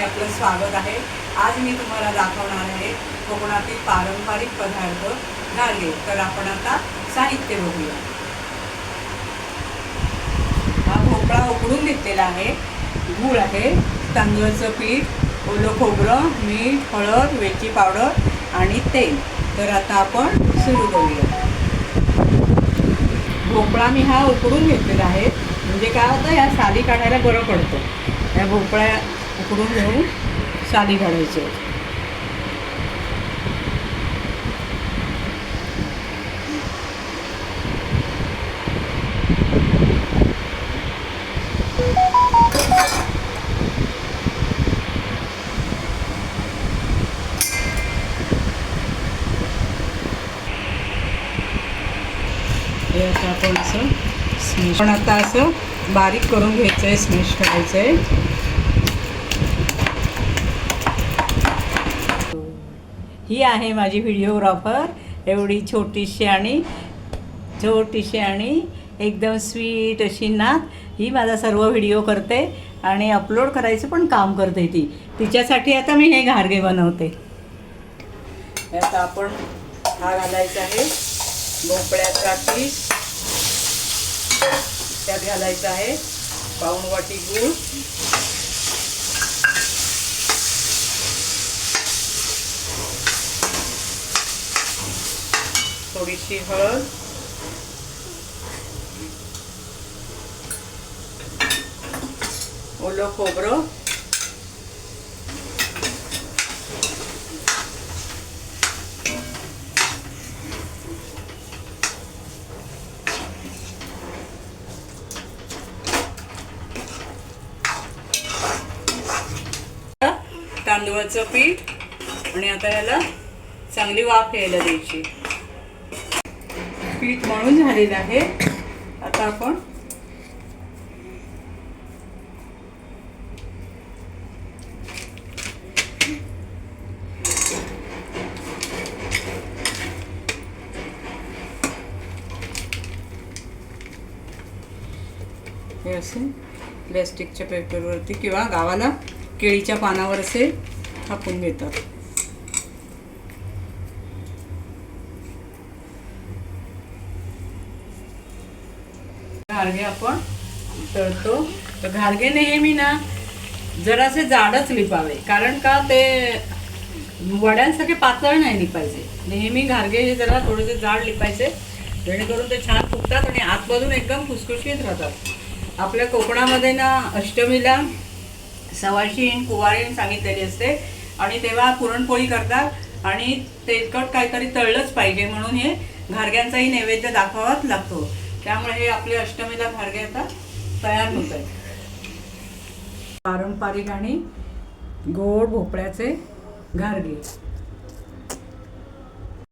चॅनलमध्ये आपलं स्वागत आहे. आज मी तुम्हाला दाखवणार आहे कोकणातील पारंपरिक पदार्थ गाडगे तर आपण आता साहित्य बघूया. हा भोपळा उकडून घेतलेला आहे. गूळ आहे. तांदूळचं पीठ ओलं खोबरं मीठ हळद वेलची पावडर आणि तेल. तर आता आपण सुरू करूया. भोपळा मी हा उकडून घेतलेला आहे. म्हणजे काय होतं या साली काढायला बरं पडतं. या भोपळ्या उकडून घेऊन साली घालायचे. हे आता आपण असं स्मॅश पण आता असं बारीक करून घ्यायचं आहे स्मॅश करायचं आहे ही आहे माझी व्हिडिओग्राफर एवढी छोटीशी आणि छोटीशी आणि एकदम स्वीट अशी नात ही माझा सर्व व्हिडिओ करते आणि अपलोड करायचं पण काम करते ती. तिच्यासाठी आता मी हे घारगे बनवते. आता आपण हा घालायचा आहे. भोपळ्याचा पीस त्यात घालायचा आहे. पाऊण वाटी गूळ. थोडीशी हळद. ओलं खोबरं. तांदूळाचं पीठ आणि आता याला चांगली वाफ यायला द्यायची. पीठ मळून झालेलं आहे. आता आपण हे असे प्लॅस्टिकच्या पेपरवरती किंवा गावाला केळीच्या पानावर असे थापून घेतात. घारगे आपण तळतो. तर घारगे नेहमी ना जरासे जाडच लिपावे. कारण का ते वड्यांसारखे पातळ नाही लिपायचे. नेहमी घारगे हे जरा थोडेसे जाड लिपायचे. जेणेकरून ते छान फुगतात आणि आतमधून एकदम खुसखुशीत राहतात. आपल्या कोकणामध्ये ना अष्टमीला सवाशीण कुवारीण सांगितलेली असते. आणि तेव्हा पुरणपोळी करतात. आणि तेलकट काहीतरी तळलंच पाहिजे म्हणून हे घारग्यांचाही नैवेद्य दाखवावाच लागतो. त्यामुळे हे आपले अष्टमीला घारगे आता तयार होत आहेत. पारंपरिक आणि गोड भोपळ्याचे घारगे.